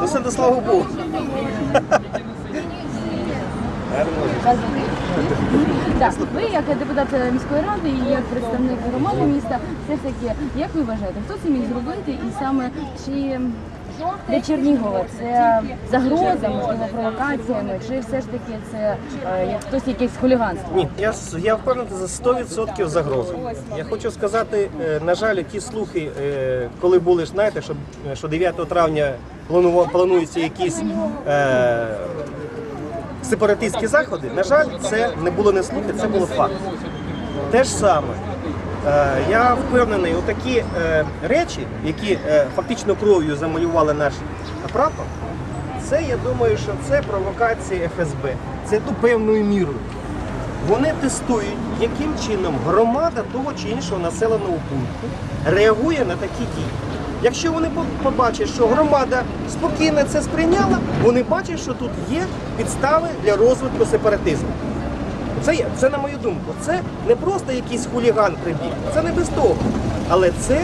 Ну це до слава Богу. Так, ви як депутат міської ради і як представник громади міста, все ж таки, як ви вважаєте, хто це міг зробити і саме чи для Чернігова це загроза, можливо, провокаціями, чи все ж таки це е, хтось якесь хуліганство? Ні, я, с- я впевнений за 100% загроза. Я хочу сказати, е, на жаль, ті слухи, е, коли були, ж, знаєте, що, що 9 травня планува- плануються якісь е, сепаратистські заходи, на жаль, це не було не слухи, це було факт. Те ж саме. Е, Я впевнений, отакі е, речі, які е, фактично кров'ю замалювали наш прапор, це я думаю, що це провокація ФСБ. Це ту певною мірою. Вони тестують, яким чином громада того чи іншого населеного пункту реагує на такі дії. Якщо вони побачать, що громада спокійно це сприйняла, вони бачать, що тут є підстави для розвитку сепаратизму. Це, це на мою думку, це не просто якийсь хуліган прибіг, це не без того. Але це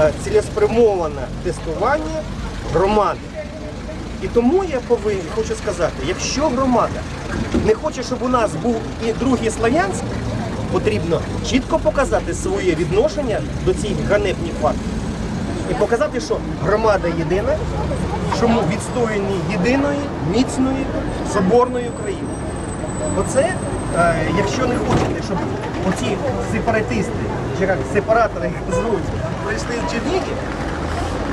е, цілеспрямоване тестування громади. І тому я повинен хочу сказати, якщо громада не хоче, щоб у нас був і другий Славянськ, потрібно чітко показати своє відношення до цих ганебних фактів. І показати, що громада єдина, що ми відстояні єдиної, міцної, соборної України. Оце, якщо не хочете, щоб оці сепаратисти, чи як сепаратори звуть, прийшли в Чернігів,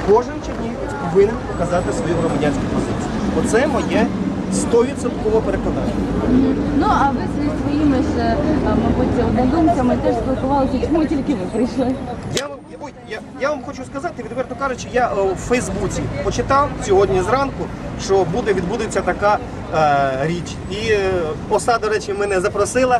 кожен чернігівець повинен показати свою громадянську позицію. Оце моє 100% переконання. Ну а ви зі своїми ж, е, мабуть, однодумцями теж спілкувалися, чому тільки ви прийшли? Я, я, я вам хочу сказати, відверто кажучи, я е, в Фейсбуці почитав сьогодні зранку, що буде відбудеться така е, річ. І е, оса, до речі, мене запросила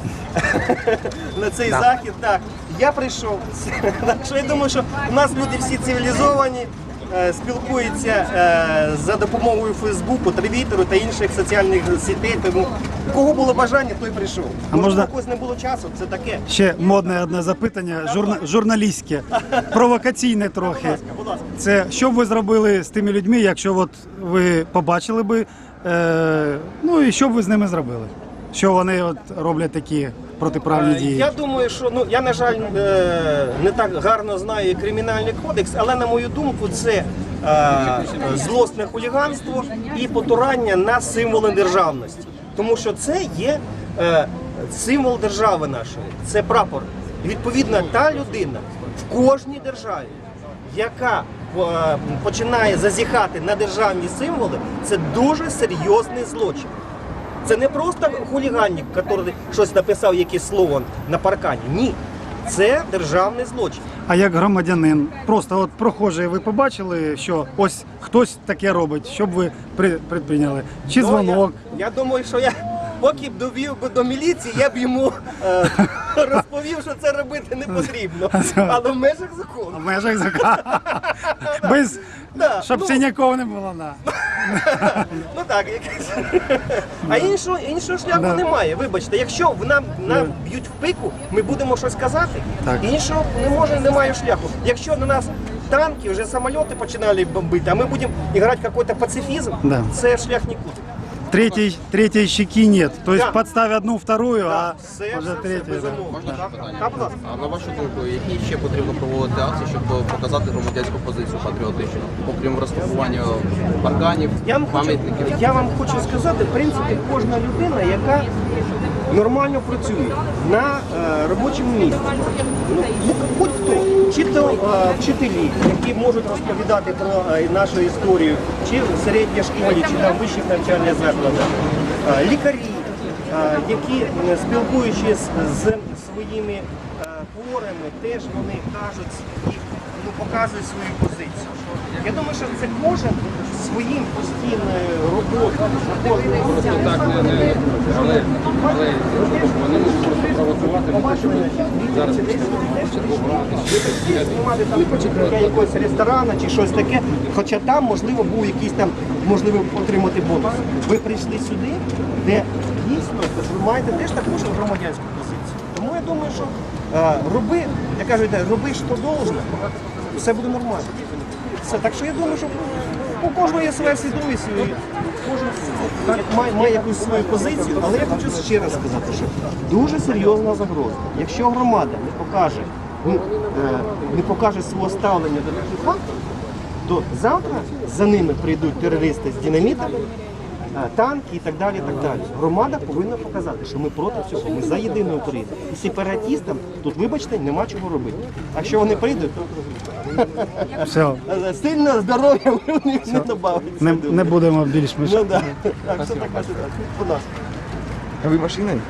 на цей захід. Так, я прийшов. Так що я думаю, що у нас люди всі цивілізовані. Е, Спілкуються е, за допомогою Фейсбуку, Твіттеру та інших соціальних сітей. Тому у кого було бажання, той прийшов. А Можливо, можна- у когось не було часу, це таке. Ще модне одне запитання, журна, журналістське, провокаційне трохи. Будь ласка. Це що б ви зробили з тими людьми, якщо от ви побачили би, е, ну і що б ви з ними зробили? Що вони от роблять такі протиправні Е, дії? Я думаю, що ну я на жаль е, не так гарно знаю кримінальний кодекс, але на мою думку, це е, злосне хуліганство і потурання на символи державності, тому що це є символ держави нашої, це прапор. Відповідно, та людина в кожній державі, яка починає зазіхати на державні символи, це дуже серйозний злочин. Це не просто хуліганник, який щось написав, якесь слово на паркані. Ні. Це державний злочин. А як громадянин, просто от прохожий, ви побачили, що ось хтось таке робить, що б ви при, предприйняли? Чи Ну, дзвонок? Я, я думаю, що я поки б довів би до міліції, я б йому е, розповів, що це робити не потрібно. Але в межах закону. В межах закону. Без Да, щоб ну. синяков не було. Да. Ну так, якось. А іншого, іншого шляху Да. немає. Вибачте, якщо в нам, нам б'ють в пику, ми будемо щось казати. Так. Іншого не може, немає шляху. Якщо на нас танки, вже самоліти починали бомбити, а ми будемо грати якийсь пацифізм, Да. це шлях нікуди. Третьей, третьей щеки нет. То есть Да. подставь одну, вторую, Да, а все, уже все, все, третью. да. безумовно. Так, так, будь ласка. А на вашу думку, які ще потрібно проводити акції, щоб показати громадянську позицію патріотичну, окрім розташування парканів, Я вам, хочу, пам'ятників? я вам хочу сказати, в принципі, кожна людина, яка нормально працює на е, робочому місці, ну, будь- будь-хто, то е, вчителі, які можуть розповідати про е, нашу історію, чи в середній школі, чи там вищих навчальних закладах, е, лікарі, е, які спілкуючись з своїми хворими, теж вони кажуть і ну, показують свою позицію. Я думаю, що це кожен своїм постійною роботою. Просто так не, не але, але вони можуть просто провокувати на те, щоб зараз Знімати там працівника якогось ресторана чи щось таке, хоча там, можливо, був якийсь там, можливо, отримати бонус. Ви прийшли сюди, де дійсно ви маєте теж таку ж громадянську позицію. Тому я думаю, що роби, як кажуть, роби, що должно, все буде нормально. Все. Так що я думаю, що у кожного є своя свідомість, кожен має, має якусь свою позицію, але я хочу ще раз сказати, що дуже серйозна загроза. Якщо громада не покаже, ну, е, не покаже свого ставлення до таких фактів, то завтра за ними прийдуть терористи з динамітами, е, танки і так далі. і так далі. Громада повинна показати, що ми проти цього, ми за єдину Україну. І сепаратістам тут, вибачте, нема чого робити. А якщо вони прийдуть, то Все, сильно здоров'я в них не добавиться. не, не будемо більш Ну да. так, що така ситуація. Будь ласка. А ви машиною?